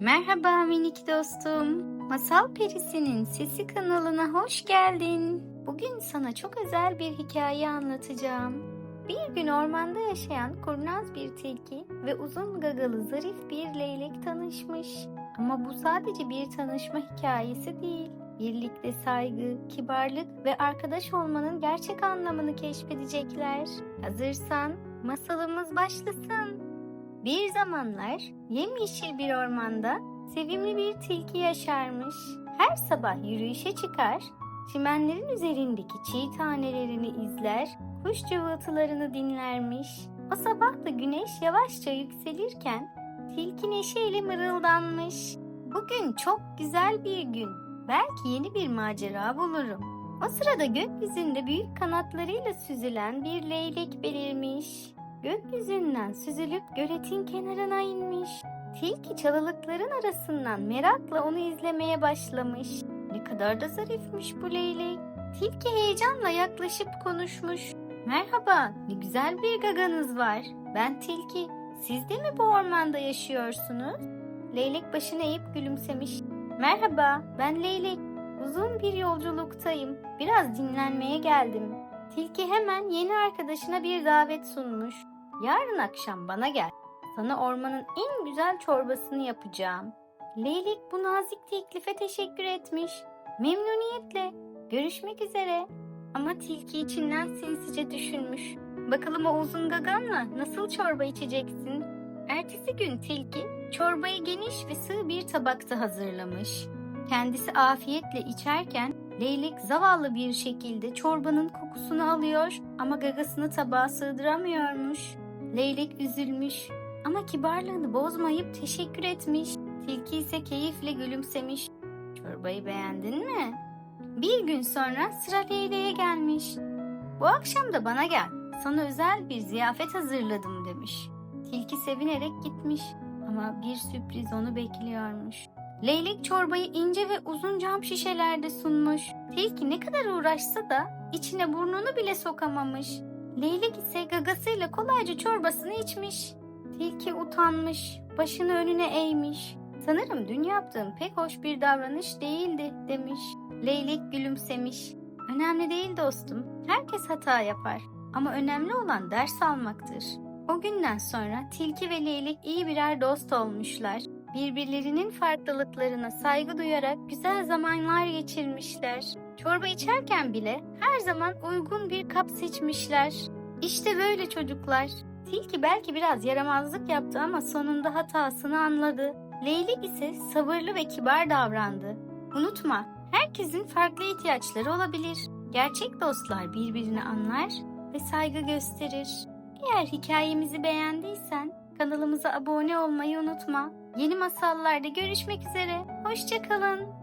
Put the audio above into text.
Merhaba minik dostum. Masal Perisi'nin Sesi kanalına hoş geldin. Bugün sana çok özel bir hikaye anlatacağım. Bir gün ormanda yaşayan kurnaz bir tilki ve uzun gagalı zarif bir leylek tanışmış. Ama bu sadece bir tanışma hikayesi değil. Birlikte saygı, kibarlık ve arkadaş olmanın gerçek anlamını keşfedecekler. Hazırsan masalımız başlasın. Bir zamanlar yemyeşil bir ormanda sevimli bir tilki yaşarmış. Her sabah yürüyüşe çıkar, çimenlerin üzerindeki çiğ tanelerini izler, kuş cıvıltılarını dinlermiş. O sabah da güneş yavaşça yükselirken tilki neşeyle mırıldanmış. Bugün çok güzel bir gün. Belki yeni bir macera bulurum. O sırada gökyüzünde büyük kanatlarıyla süzülen bir leylek belirmiş. Gökyüzünden süzülüp göletin kenarına inmiş. Tilki çalılıkların arasından merakla onu izlemeye başlamış. Ne kadar da zarifmiş bu leylek. Tilki heyecanla yaklaşıp konuşmuş. Merhaba, ne güzel bir gaganız var. Ben Tilki. Siz de mi bu ormanda yaşıyorsunuz? Leylek başını eğip gülümsemiş. Merhaba, ben Leylek. Uzun bir yolculuktayım. Biraz dinlenmeye geldim. Tilki hemen yeni arkadaşına bir davet sunmuş. Yarın akşam bana gel. Sana ormanın en güzel çorbasını yapacağım. Leylek bu nazik teklife teşekkür etmiş. Memnuniyetle. Görüşmek üzere. Ama tilki içinden sinsice düşünmüş. Bakalım o uzun gaganla nasıl çorba içeceksin? Ertesi gün tilki çorbayı geniş ve sığ bir tabakta hazırlamış. Kendisi afiyetle içerken leylek zavallı bir şekilde çorbanın kokusunu alıyor ama gagasını tabağa sığdıramıyormuş. Leylek üzülmüş ama kibarlığını bozmayıp teşekkür etmiş. Tilki ise keyifle gülümsemiş. Çorbayı beğendin mi? Bir gün sonra sıra Leyleğe gelmiş. Bu akşam da bana gel. Sana özel bir ziyafet hazırladım demiş. Tilki sevinerek gitmiş ama bir sürpriz onu bekliyormuş. Leylek çorbayı ince ve uzun cam şişelerde sunmuş. Tilki ne kadar uğraşsa da içine burnunu bile sokamamış. Leylek ise gagasıyla kolayca çorbasını içmiş. Tilki utanmış, başını önüne eğmiş. Sanırım dün yaptığım pek hoş bir davranış değildi demiş. Leylek gülümsemiş. Önemli değil dostum. Herkes hata yapar. Ama önemli olan ders almaktır. O günden sonra tilki ve leylek iyi birer dost olmuşlar. Birbirlerinin farklılıklarına saygı duyarak güzel zamanlar geçirmişler. Çorba içerken bile her zaman uygun bir kap seçmişler. İşte böyle çocuklar. Tilki belki biraz yaramazlık yaptı ama sonunda hatasını anladı. Leylek ise sabırlı ve kibar davrandı. Unutma, herkesin farklı ihtiyaçları olabilir. Gerçek dostlar birbirini anlar ve saygı gösterir. Eğer hikayemizi beğendiysen kanalımıza abone olmayı unutma. Yeni masallarda görüşmek üzere. Hoşçakalın.